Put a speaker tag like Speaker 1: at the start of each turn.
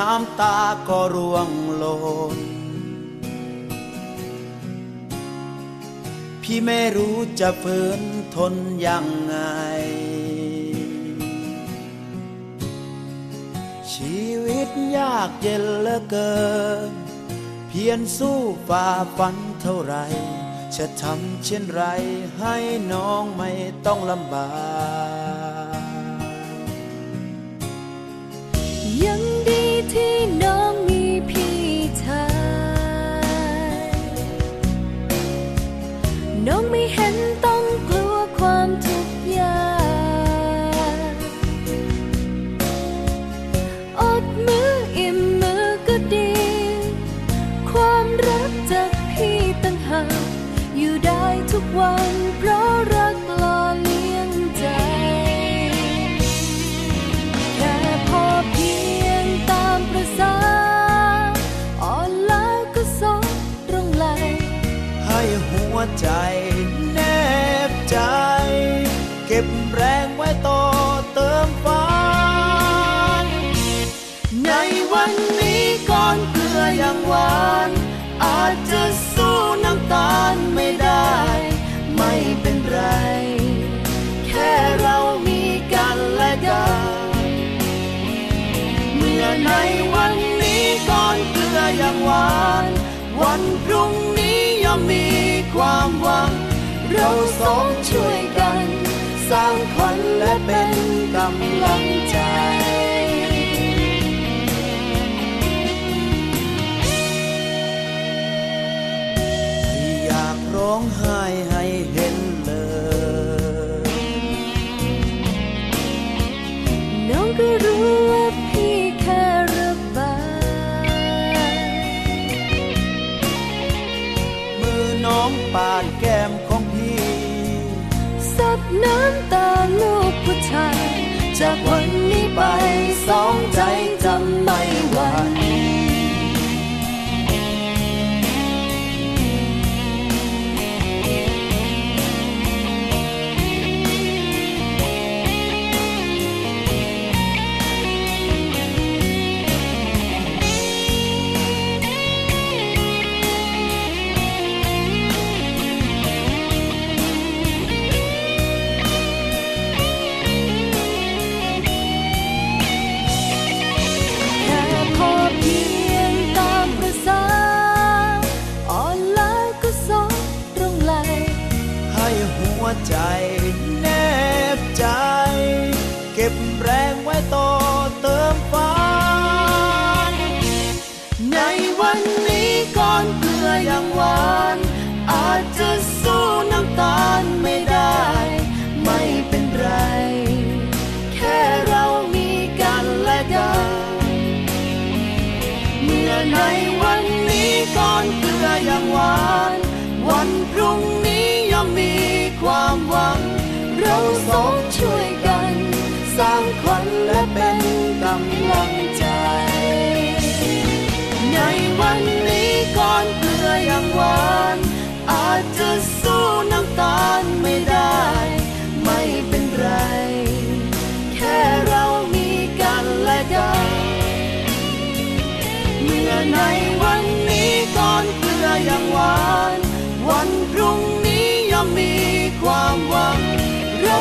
Speaker 1: ้ำตาก็ร่วงหล่นพี่ไม่รู้จะฝืนทนยังไง ชีวิตยากเย็นเหลือเกิน เพียรสู้ฝ่าฟันเท่าไร จะทำเช่นไรให้น้องไม่ต้องลำบาก
Speaker 2: วใจแน
Speaker 1: บใจ เก็บแรงไว้ต่อเติมฝันในวันนี้ก่อนเกลือยังหวาน อาจจะสู้น้ำตาลไม่ได้ ไม่เป็นไร แค่เรามีกันและกันเมื่อในวันนี้ก่อนเกลือยังหวาน วันพรุ่งนี้ย่อมมี ความหวัง เราสองช่วยกัน สร้างขวัญและเป็นกำลังใจที่อยากร้องไห้ให้เห็น ด
Speaker 2: น้ำตาลูกผู้ชาย จากวันนี้ไปสองใจจำไม่หวั่น อา
Speaker 1: จจะสู้น้ำตาลไม่ได้ ไม่เป็นไร แค่เรามีกันและกัน เมื่อในวันนี้ก่อนเกลือยังหวาน วันพรุ่งนี้ย่อมมีความหวัง เราสองช่วยกัน สร้างขวัญและเป็นกำลัง ในวันนี้ก่อนเกลือยังหวาน วันพรุ่งนี้ยังมมีความหวัง เรา